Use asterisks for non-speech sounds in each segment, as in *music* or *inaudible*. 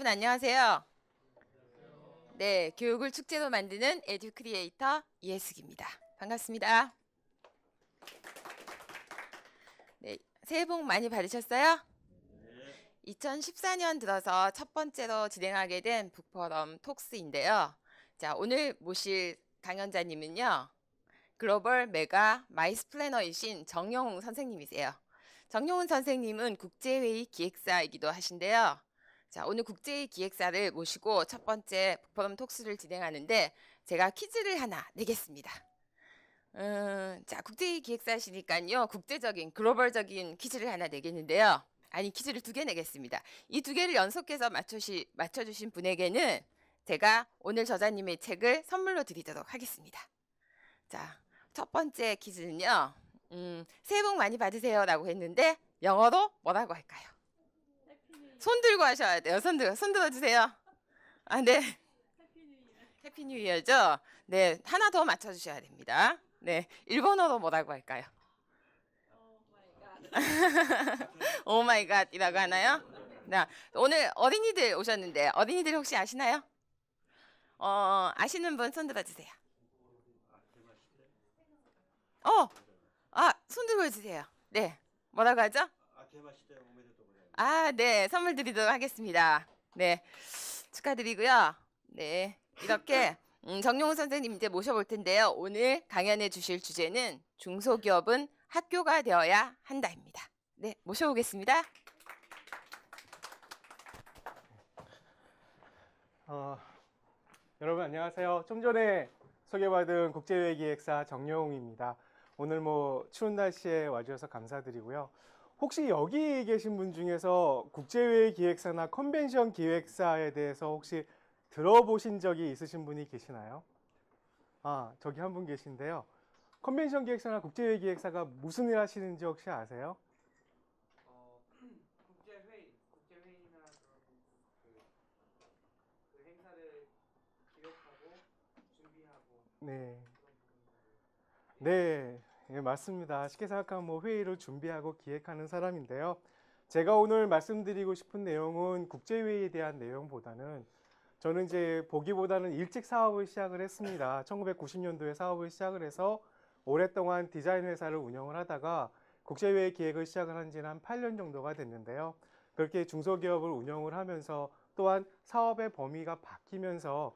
여러분 안녕하세요. 네, 교육을 축제로 만드는 에듀 크리에이터 이혜숙입니다. 반갑습니다. 네, 새해 복 많이 받으셨어요? 2014년 들어서 첫 번째로 진행하게 된 북포럼 톡스인데요. 자, 오늘 모실 강연자님은요. 글로벌 메가 마이스 플래너이신 정영웅 선생님이세요. 정영훈 선생님은 국제회의 기획사이기도 하신데요. 자, 오늘 국제회의 기획사를 모시고 첫 번째 북포럼 톡스를 진행하는데 제가 퀴즈를 하나 내겠습니다. 음, 자, 국제회의 기획사시니까요. 국제적인, 글로벌적인 퀴즈를 하나 내겠는데요. 아니, 퀴즈를 두 개 내겠습니다. 이 두 개를 연속해서 맞추시, 맞춰주신 분에게는 제가 오늘 저자님의 책을 선물로 드리도록 하겠습니다. 자, 첫 번째 퀴즈는요. 음, 새해 복 많이 받으세요 라고 했는데 영어로 뭐라고 할까요? 손 들고 하셔야 돼요. 손 들어, 손 들어주세요. 아, 네. 해피 뉴 이어죠? 네, 하나 더 맞춰주셔야 됩니다. 네, 일본어로 뭐라고 할까요? 오 마이 갓이라고 하나요? 네, 오늘 어린이들 오셨는데 어린이들 혹시 아시나요? 어, 아시는 분 손 들어주세요. 어, 아, 손 들고 해주세요. 네, 뭐라고 하죠? 아, 네, 선물 드리도록 하겠습니다. 네, 축하드리고요. 네, 이렇게 음, 정용훈 선생님 이제 모셔볼 텐데요. 오늘 강연해 주실 주제는 중소기업은 학교가 되어야 한다입니다. 네, 모셔오겠습니다. 어, 여러분 안녕하세요. 좀 전에 소개받은 국제회의 기획사 정영웅입니다. 오늘 뭐 추운 날씨에 와주셔서 감사드리고요. 혹시 여기 계신 분 중에서 국제회의 기획사나 컨벤션 기획사에 대해서 혹시 들어보신 적이 있으신 분이 계시나요? 아, 저기 한 분 계신데요. 컨벤션 기획사나 국제회의 기획사가 무슨 일 하시는지 혹시 아세요? 어, *clears throat* 국제회의, 국제회의나 그런 그, 그 행사를 기획하고 준비하고 네. 그런 부분들. 네, 예, 맞습니다. 쉽게 생각하면 뭐 회의를 준비하고 기획하는 사람인데요. 제가 오늘 말씀드리고 싶은 내용은 국제회의에 대한 내용보다는 저는 이제 보기보다는 일찍 사업을 시작을 했습니다. *laughs* 1990년도에 사업을 시작을 해서 오랫동안 디자인 회사를 운영을 하다가 국제회의 기획을 시작을 한 지는 한 8년 정도가 됐는데요. 그렇게 중소기업을 운영을 하면서 또한 사업의 범위가 바뀌면서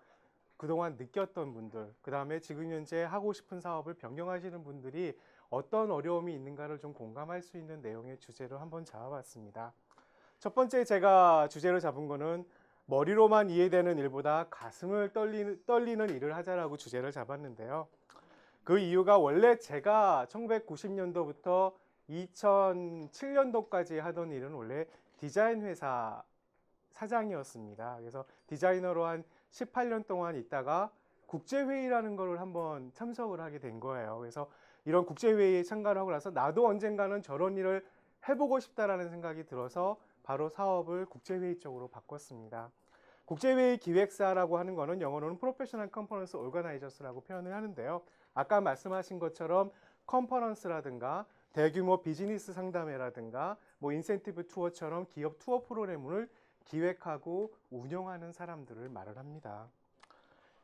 그동안 느꼈던 분들, 그 다음에 지금 현재 하고 싶은 사업을 변경하시는 분들이 어떤 어려움이 있는가를 좀 공감할 수 있는 내용의 주제로 한번 잡아봤습니다. 첫 번째 제가 주제로 잡은 거는 머리로만 이해되는 일보다 가슴을 떨리는, 떨리는 일을 하자라고 주제를 잡았는데요. 그 이유가 원래 제가 1990년도부터 2007년도까지 하던 일은 원래 디자인 회사 사장이었습니다. 그래서 디자이너로 한 18년 동안 있다가 국제회의라는 거를 한번 참석을 하게 된 거예요. 그래서 이런 국제회의에 참가를 하고 나서 나도 언젠가는 저런 일을 해보고 싶다라는 생각이 들어서 바로 사업을 국제회의 쪽으로 바꿨습니다. 국제회의 기획사라고 하는 거는 영어로는 프로페셔널 컨퍼런스 오르가나이저스라고 표현을 하는데요. 아까 말씀하신 것처럼 컨퍼런스라든가 대규모 비즈니스 상담회라든가 뭐 인센티브 투어처럼 기업 투어 프로그램을 기획하고 운영하는 사람들을 말을 합니다.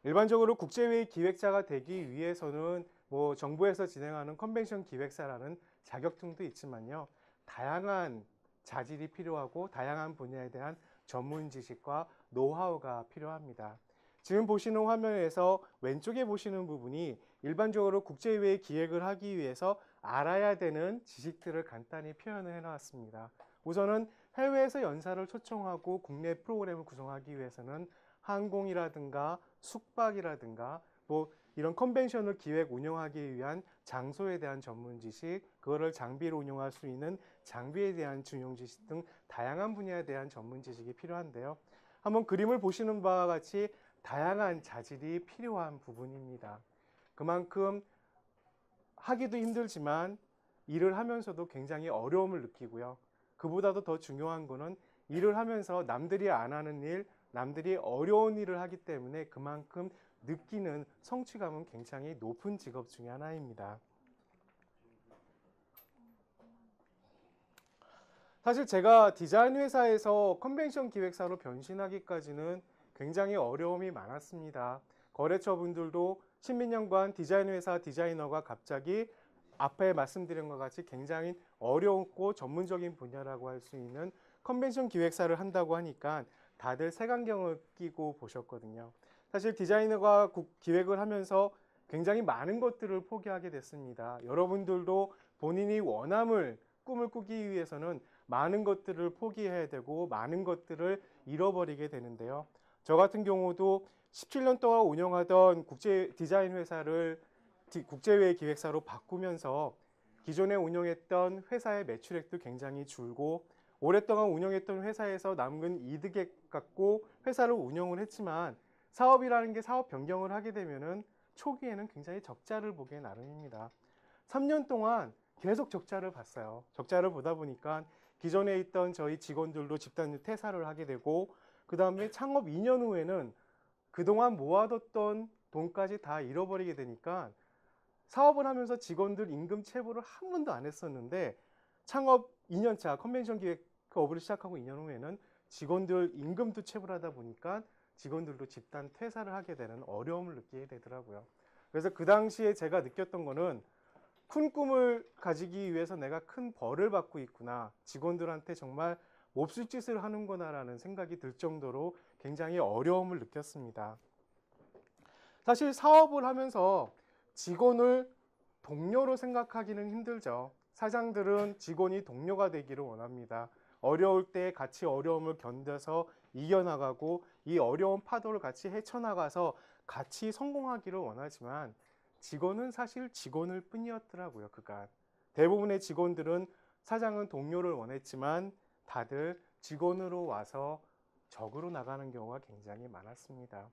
일반적으로 국제회의 기획자가 되기 위해서는 뭐 정부에서 진행하는 컨벤션 기획사라는 자격증도 있지만요. 다양한 자질이 필요하고 다양한 분야에 대한 전문 지식과 노하우가 필요합니다. 지금 보시는 화면에서 왼쪽에 보시는 부분이 일반적으로 국제회의 기획을 하기 위해서 알아야 되는 지식들을 간단히 표현을 해 놨습니다. 우선은 해외에서 연사를 초청하고 국내 프로그램을 구성하기 위해서는 항공이라든가 숙박이라든가 뭐 이런 컨벤션을 기획 운영하기 위한 장소에 대한 전문 지식, 그거를 장비로 운영할 수 있는 장비에 대한 준용 지식 등 다양한 분야에 대한 전문 지식이 필요한데요. 한번 그림을 보시는 바와 같이 다양한 자질이 필요한 부분입니다. 그만큼 하기도 힘들지만 일을 하면서도 굉장히 어려움을 느끼고요. 그보다도 더 중요한 거는 일을 하면서 남들이 안 하는 일, 남들이 어려운 일을 하기 때문에 그만큼 느끼는 성취감은 굉장히 높은 직업 중에 하나입니다. 사실 제가 디자인 회사에서 컨벤션 기획사로 변신하기까지는 굉장히 어려움이 많았습니다. 거래처 분들도 신민영관 디자인 회사 디자이너가 갑자기 앞에 말씀드린 것 같이 굉장히 어려웠고 전문적인 분야라고 할 수 있는 컨벤션 기획사를 한다고 하니까 다들 색안경을 끼고 보셨거든요. 사실 디자이너가 국- 기획을 하면서 굉장히 많은 것들을 포기하게 됐습니다. 여러분들도 본인이 원함을 꿈을 꾸기 위해서는 많은 것들을 포기해야 되고 많은 것들을 잃어버리게 되는데요. 저 같은 경우도 17년 동안 운영하던 국제 디자인 회사를 디- 국제외 기획사로 바꾸면서 기존에 운영했던 회사의 매출액도 굉장히 줄고 오랫동안 운영했던 회사에서 남은 이득액 갖고 회사를 운영을 했지만 사업이라는 게 사업 변경을 하게 되면은 초기에는 굉장히 적자를 보기에 나름입니다. 3년 동안 계속 적자를 봤어요. 적자를 보다 보니까 기존에 있던 저희 직원들도 집단 퇴사를 하게 되고 그 다음에 창업 2년 후에는 그동안 모아뒀던 돈까지 다 잃어버리게 되니까 사업을 하면서 직원들 임금 체불을 한 번도 안 했었는데 창업 2년차 컨벤션 기획업을 시작하고 2년 후에는 직원들 임금도 체불하다 보니까 직원들도 집단 퇴사를 하게 되는 어려움을 느끼게 되더라고요. 그래서 그 당시에 제가 느꼈던 거는 큰 꿈을 가지기 위해서 내가 큰 벌을 받고 있구나. 직원들한테 정말 몹쓸 짓을 하는구나라는 생각이 들 정도로 굉장히 어려움을 느꼈습니다. 사실 사업을 하면서 직원을 동료로 생각하기는 힘들죠. 사장들은 직원이 동료가 되기를 원합니다. 어려울 때 같이 어려움을 견뎌서 이겨나가고 이 어려운 파도를 같이 헤쳐나가서 같이 성공하기를 원하지만 직원은 사실 직원일 뿐이었더라고요, 그간. 대부분의 직원들은 사장은 동료를 원했지만 다들 직원으로 와서 적으로 나가는 경우가 굉장히 많았습니다.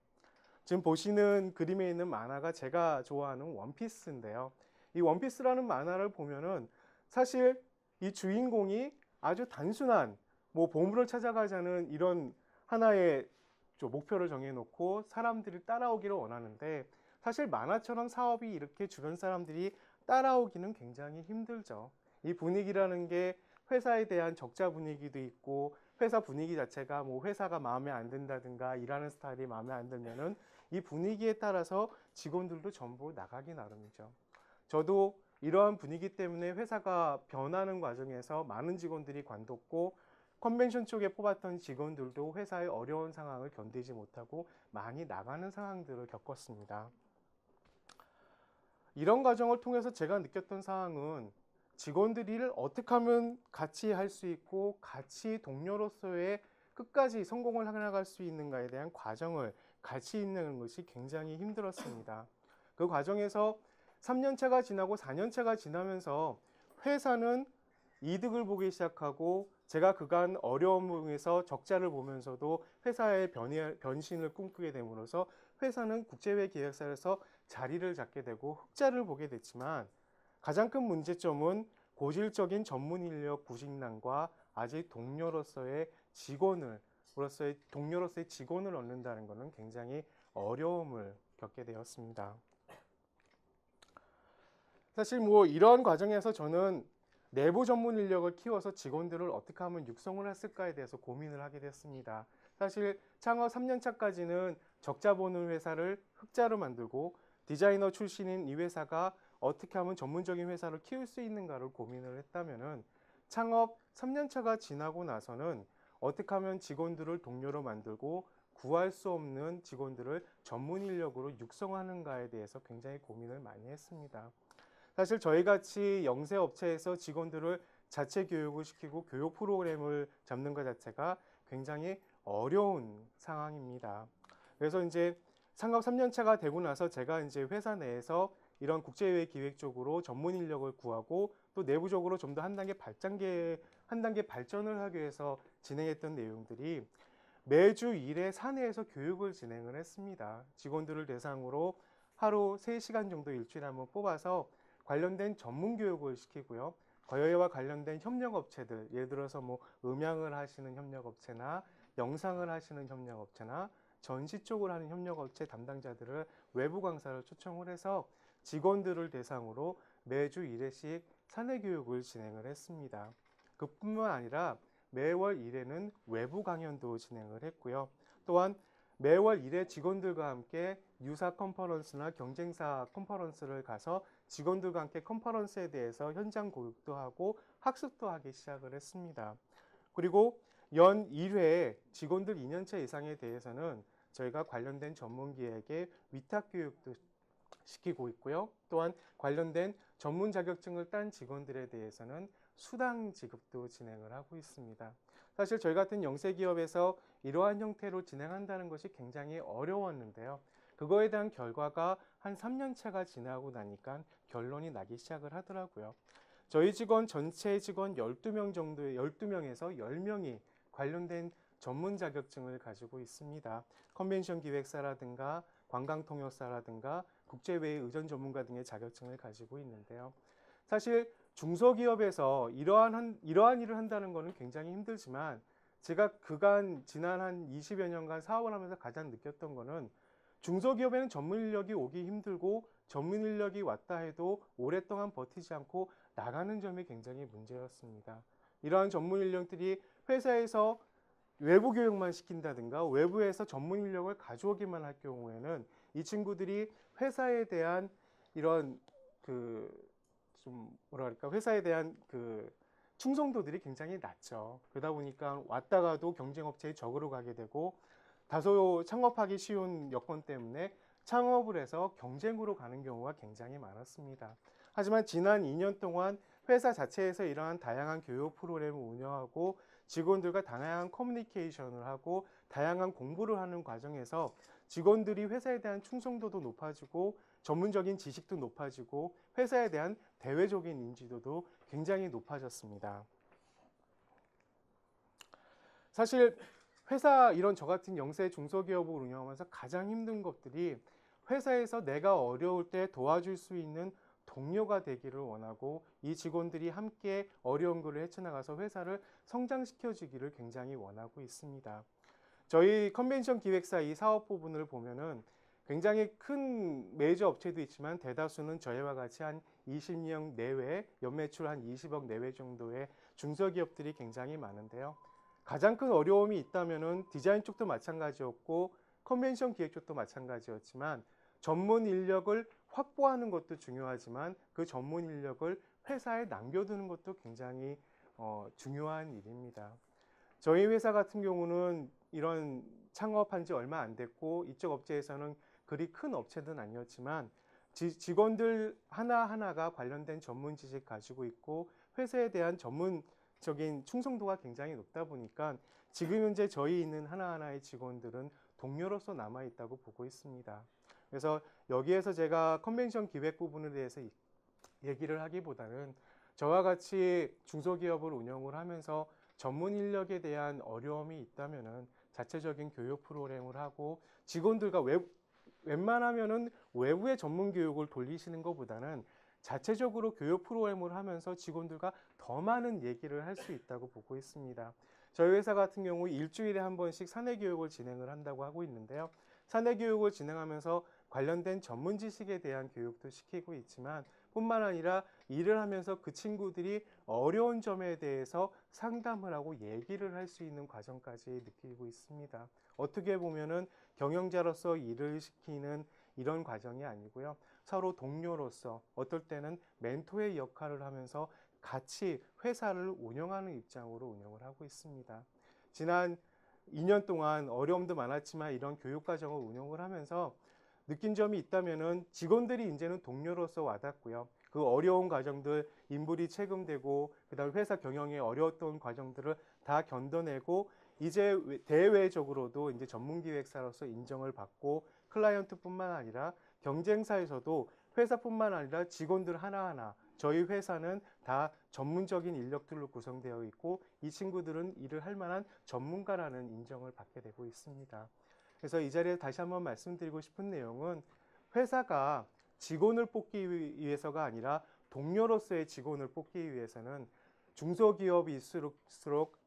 지금 보시는 그림에 있는 만화가 제가 좋아하는 원피스인데요. 이 원피스라는 만화를 보면은 사실 이 주인공이 아주 단순한 뭐 보물을 찾아가자는 이런 하나의 좀 목표를 정해놓고 사람들이 따라오기를 원하는데 사실 만화처럼 사업이 이렇게 주변 사람들이 따라오기는 굉장히 힘들죠. 이 분위기라는 게 회사에 대한 적자 분위기도 있고 회사 분위기 자체가 뭐 회사가 마음에 안 든다든가 일하는 스타일이 마음에 안 들면은 이 분위기에 따라서 직원들도 전부 나가기 나름이죠. 저도 이러한 분위기 때문에 회사가 변하는 과정에서 많은 직원들이 관뒀고 컨벤션 쪽에 뽑았던 직원들도 회사의 어려운 상황을 견디지 못하고 많이 나가는 상황들을 겪었습니다. 이런 과정을 통해서 제가 느꼈던 사항은 직원들이 어떻게 하면 같이 할 수 있고 같이 동료로서의 끝까지 성공을 해나갈 수 있는가에 대한 과정을 같이 있는 것이 굉장히 힘들었습니다. 그 과정에서 3년차가 지나고 4년차가 지나면서 회사는 이득을 보기 시작하고 제가 그간 어려움에서 적자를 보면서도 회사의 변신을 꿈꾸게 됨으로써 회사는 국제외 기획사에서 자리를 잡게 되고 흑자를 보게 됐지만 가장 큰 문제점은 고질적인 전문 인력 부진난과 아직 동료로서의 직원을 으로서의 동료로서의 직원을 얻는다는 것은 굉장히 어려움을 겪게 되었습니다. 사실 뭐 이런 과정에서 저는 내부 전문 인력을 키워서 직원들을 어떻게 하면 육성을 했을까에 대해서 고민을 하게 됐습니다. 사실 창업 3년 차까지는 적자 보는 회사를 흑자로 만들고 디자이너 출신인 이 회사가 어떻게 하면 전문적인 회사를 키울 수 있는가를 고민을 했다면은 창업 3년 차가 지나고 나서는 어떻게 하면 직원들을 동료로 만들고 구할 수 없는 직원들을 전문 인력으로 육성하는가에 대해서 굉장히 고민을 많이 했습니다. 사실 저희 같이 영세 업체에서 직원들을 자체 교육을 시키고 교육 프로그램을 잡는 것 자체가 굉장히 어려운 상황입니다. 그래서 이제 창업 3년 차가 되고 나서 제가 이제 회사 내에서 이런 국제외 기획 쪽으로 전문 인력을 구하고 또 내부적으로 좀 더 한 단계 발전계 한 단계 발전을 하기 위해서 진행했던 내용들이 매주 일에 사내에서 교육을 진행을 했습니다. 직원들을 대상으로 하루 3시간 정도 일주일에 한번 뽑아서 관련된 전문 교육을 시키고요. 거여와 관련된 협력업체들, 예를 들어서 뭐 음향을 하시는 협력업체나 영상을 하시는 협력업체나 전시 쪽을 하는 협력업체 담당자들을 외부 강사를 초청을 해서 직원들을 대상으로 매주 1회씩 사내 교육을 진행을 했습니다. 그뿐만 아니라 매월 1회는 외부 강연도 진행을 했고요. 또한 매월 1회 직원들과 함께 유사 컨퍼런스나 경쟁사 컨퍼런스를 가서 직원들과 함께 컨퍼런스에 대해서 현장 교육도 하고 학습도 하기 시작을 했습니다. 그리고 연 1회 직원들 2년차 이상에 대해서는 저희가 관련된 전문기에게 위탁 교육도 시키고 있고요. 또한 관련된 전문 자격증을 딴 직원들에 대해서는 수당 지급도 진행을 하고 있습니다. 사실 저희 같은 영세 기업에서 이러한 형태로 진행한다는 것이 굉장히 어려웠는데요. 그거에 대한 결과가 한 3년 차가 지나고 나니까 결론이 나기 시작을 하더라고요. 저희 직원 전체 직원 12명 정도의 12명에서 10명이 관련된 전문 자격증을 가지고 있습니다. 컨벤션 기획사라든가 관광 통역사라든가 국제회의 의전 전문가 등의 자격증을 가지고 있는데요. 사실 중소기업에서 이러한 한, 이러한 일을 한다는 것은 굉장히 힘들지만 제가 그간 지난 한 20여 년간 사업을 하면서 가장 느꼈던 거는 중소기업에는 전문 인력이 오기 힘들고 전문 인력이 왔다 해도 오랫동안 버티지 않고 나가는 점이 굉장히 문제였습니다. 이러한 전문 인력들이 회사에서 외부 교육만 시킨다든가 외부에서 전문 인력을 가져오기만 할 경우에는 이 친구들이 회사에 대한 이런 그 좀 뭐랄까 회사에 대한 그 충성도들이 굉장히 낮죠. 그러다 보니까 왔다가도 경쟁업체의 적으로 가게 되고 다소 창업하기 쉬운 여건 때문에 창업을 해서 경쟁으로 가는 경우가 굉장히 많았습니다. 하지만 지난 2년 동안 회사 자체에서 이러한 다양한 교육 프로그램을 운영하고 직원들과 다양한 커뮤니케이션을 하고 다양한 공부를 하는 과정에서 직원들이 회사에 대한 충성도도 높아지고 전문적인 지식도 높아지고 회사에 대한 대외적인 인지도도 굉장히 높아졌습니다. 사실 회사 이런 저 같은 영세 중소기업을 운영하면서 가장 힘든 것들이 회사에서 내가 어려울 때 도와줄 수 있는 동료가 되기를 원하고 이 직원들이 함께 어려운 것을 헤쳐나가서 회사를 성장시켜주기를 굉장히 원하고 있습니다. 저희 컨벤션 기획사 이 사업 부분을 보면은 굉장히 큰 메이저 업체도 있지만 대다수는 저희와 같이 한 20명 내외, 연매출 한 20억 내외 정도의 중소기업들이 굉장히 많은데요. 가장 큰 어려움이 있다면은 디자인 쪽도 마찬가지였고 컨벤션 기획 쪽도 마찬가지였지만 전문 인력을 확보하는 것도 중요하지만 그 전문 인력을 회사에 남겨두는 것도 굉장히 어, 중요한 일입니다. 저희 회사 같은 경우는 이런 창업한 지 얼마 안 됐고 이쪽 업체에서는 그리 큰 업체는 아니었지만 지- 직원들 하나하나가 관련된 전문 지식 가지고 있고 회사에 대한 전문적인 충성도가 굉장히 높다 보니까 지금 현재 저희 있는 하나하나의 직원들은 동료로서 남아 있다고 보고 있습니다. 그래서 여기에서 제가 컨벤션 기획 부분에 대해서 이- 얘기를 하기보다는 저와 같이 중소기업을 운영을 하면서 전문 인력에 대한 어려움이 있다면은 자체적인 교육 프로그램을 하고 직원들과 외, 웬만하면은 외부의 전문 교육을 돌리시는 것보다는 자체적으로 교육 프로그램을 하면서 직원들과 더 많은 얘기를 할 수 있다고 보고 있습니다. 저희 회사 같은 경우 일주일에 한 번씩 사내 교육을 진행을 한다고 하고 있는데요. 사내 교육을 진행하면서 관련된 전문 지식에 대한 교육도 시키고 있지만 뿐만 아니라 일을 하면서 그 친구들이 어려운 점에 대해서 상담을 하고 얘기를 할 수 있는 과정까지 느끼고 있습니다. 어떻게 보면은 경영자로서 일을 시키는 이런 과정이 아니고요. 서로 동료로서 어떨 때는 멘토의 역할을 하면서 같이 회사를 운영하는 입장으로 운영을 하고 있습니다. 지난 2년 동안 어려움도 많았지만 이런 교육 과정을 운영을 하면서 느낀 점이 있다면은 직원들이 이제는 동료로서 와닿고요. 그 어려운 과정들 인물이 체금되고 그다음 회사 경영에 어려웠던 과정들을 다 견뎌내고 이제 외- 대외적으로도 이제 전문 기획사로서 인정을 받고 클라이언트뿐만 아니라 경쟁사에서도 회사뿐만 아니라 직원들 하나하나 저희 회사는 다 전문적인 인력들로 구성되어 있고 이 친구들은 일을 할 만한 전문가라는 인정을 받게 되고 있습니다. 그래서 이 자리에 다시 한번 말씀드리고 싶은 내용은 회사가 직원을 뽑기 위해서가 아니라 동료로서의 직원을 뽑기 위해서는 중소기업일수록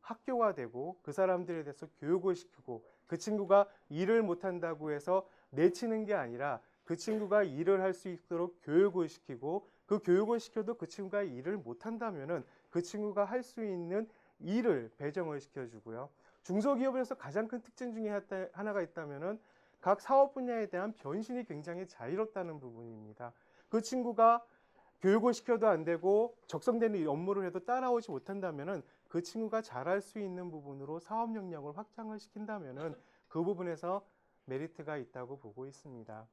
학교가 되고 그 사람들에 대해서 교육을 시키고 그 친구가 일을 못한다고 해서 내치는 게 아니라 그 친구가 일을 할 수 있도록 교육을 시키고 그 교육을 시켜도 그 친구가 일을 못 한다면 은 그 친구가 할 수 있는 일을 배정을 시켜주고요. 중소기업에서 가장 큰 특징 중에 하나- 하나가 있다면은 각 사업 분야에 대한 변신이 굉장히 자유롭다는 부분입니다. 그 친구가 교육을 시켜도 안 되고 적성되는 이 업무를 해도 따라오지 못한다면은 그 친구가 잘할 수 있는 부분으로 사업 역량을 확장을 시킨다면은 그 부분에서 메리트가 있다고 보고 있습니다.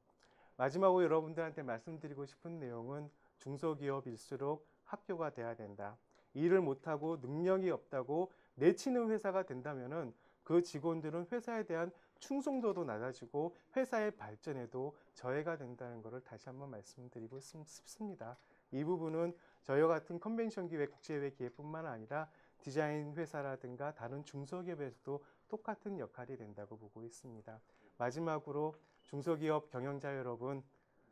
마지막으로 여러분들한테 말씀드리고 싶은 내용은 중소기업일수록 학교가 돼야 된다. 일을 못하고 능력이 없다고 내치는 회사가 된다면은 그 직원들은 회사에 대한 충성도도 낮아지고 회사의 발전에도 저해가 된다는 것을 다시 한번 말씀드리고 싶- 싶습니다. 이 부분은 저희와 같은 컨벤션 기획, 국제회의 기획뿐만 아니라 디자인 회사라든가 다른 중소기업에서도 똑같은 역할이 된다고 보고 있습니다. 마지막으로 중소기업 경영자 여러분,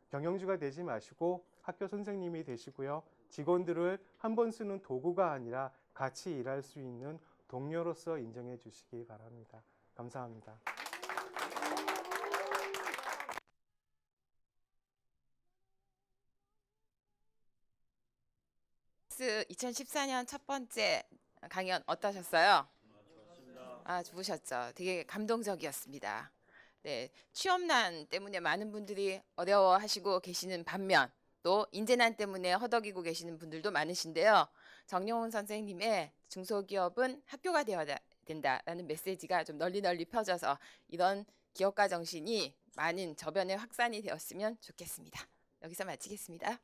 경영주가 되지 마시고 학교 선생님이 되시고요. 직원들을 한 번 쓰는 도구가 아니라 같이 일할 수 있는 동료로서 인정해 주시기 바랍니다. 감사합니다. 2014년 첫 번째 강연 어떠셨어요? 아, 좋으셨죠. 되게 감동적이었습니다. 네, 취업난 때문에 많은 분들이 어려워하시고 계시는 반면 또 인재난 때문에 허덕이고 계시는 분들도 많으신데요. 정영훈 선생님의 중소기업은 학교가 되어야 된다라는 메시지가 좀 널리 널리 펴져서 이런 기업가 정신이 많은 저변에 확산이 되었으면 좋겠습니다. 여기서 마치겠습니다.